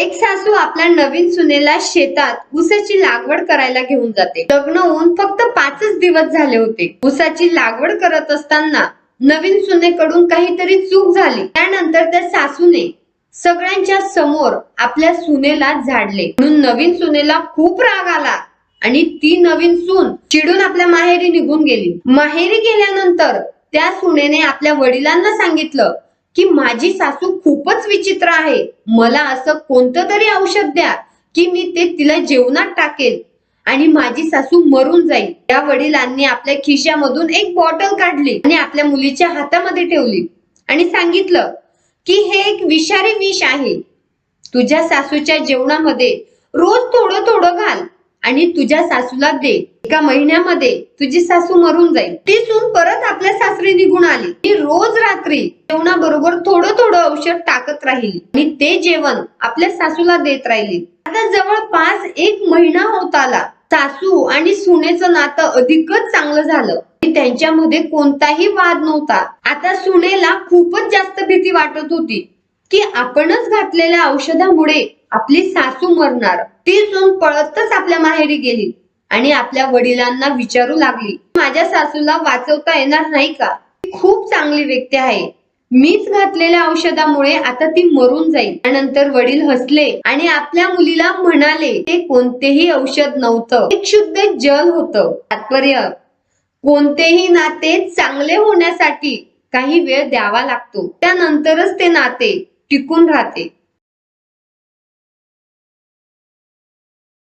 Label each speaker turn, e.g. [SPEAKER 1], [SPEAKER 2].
[SPEAKER 1] एक सासू आपल्या नवीन सुनेला शेतात ऊसाची लागवड करायला घेऊन जाते. लग्न होऊन फक्त पाचच दिवस झाले होते. ऊसाची लागवड करत असताना नवीन सुनेकडून काहीतरी चूक झाली. त्यानंतर त्या सासूने सगळ्यांच्या समोर आपल्या सुनेला झाडले. म्हणून नवीन सुनेला खूप राग आला आणि ती नवीन सून चिडून आपल्या माहेरी निघून गेली. माहेरी गेल्यानंतर त्या सुनेने आपल्या वडिलांना सांगितलं की माझी सासू खूपच विचित्र आहे. मला असं कोणतं तरी औषध द्या की मी ते तिला जेवणात टाकेल आणि माझी सासू मरून जाईल. त्या वडिलांनी आपल्या खिशामधून एक बॉटल काढली आणि आपल्या मुलीच्या हातामध्ये ठेवली आणि सांगितलं की हे एक विषारी विष आहे. तुझ्या सासूच्या जेवणामध्ये रोज थोडं थोडं घाल आणि तुझ्या सासूला दे. एका महिन्यामध्ये तुझी सासू मरून जाईल. ती सून परत आपल्या सासरी निघून आली. ती रोज रात्री जेवणाबरोबर थोडं थोडं औषध टाकत राहिली. आणि ते जेवण आपल्या सासूला देत राहिली. आता जवळपास एक महिना होत आला. सासू आणि सुनेचं नातं अधिकच चांगलं झालं. त्यांच्यामध्ये कोणताही वाद नव्हता. आता सुनेला खूपच जास्त भीती वाटत होती की आपणच घातलेल्या औषधामुळे आपली सासू मरणार. ती सून पळतच आपल्या माहेरी गेली. आणि आपल्या वडिलांना विचारू लागली. माझ्या सासूला वाचवता येणार नाही का? ती खूप चांगली व्यक्ती आहे. मीच घातलेल्या औषधामुळे आता ती मरून जाईल. त्यानंतर वडील हसले आणि आपल्या मुलीला म्हणाले ते कोणतेही औषध नव्हतं. एक शुद्ध जल होतं. तात्पर्य कोणतेही नाते चांगले होण्यासाठी काही वेळ द्यावा लागतो. त्यानंतरच ते नाते टिकून राहते.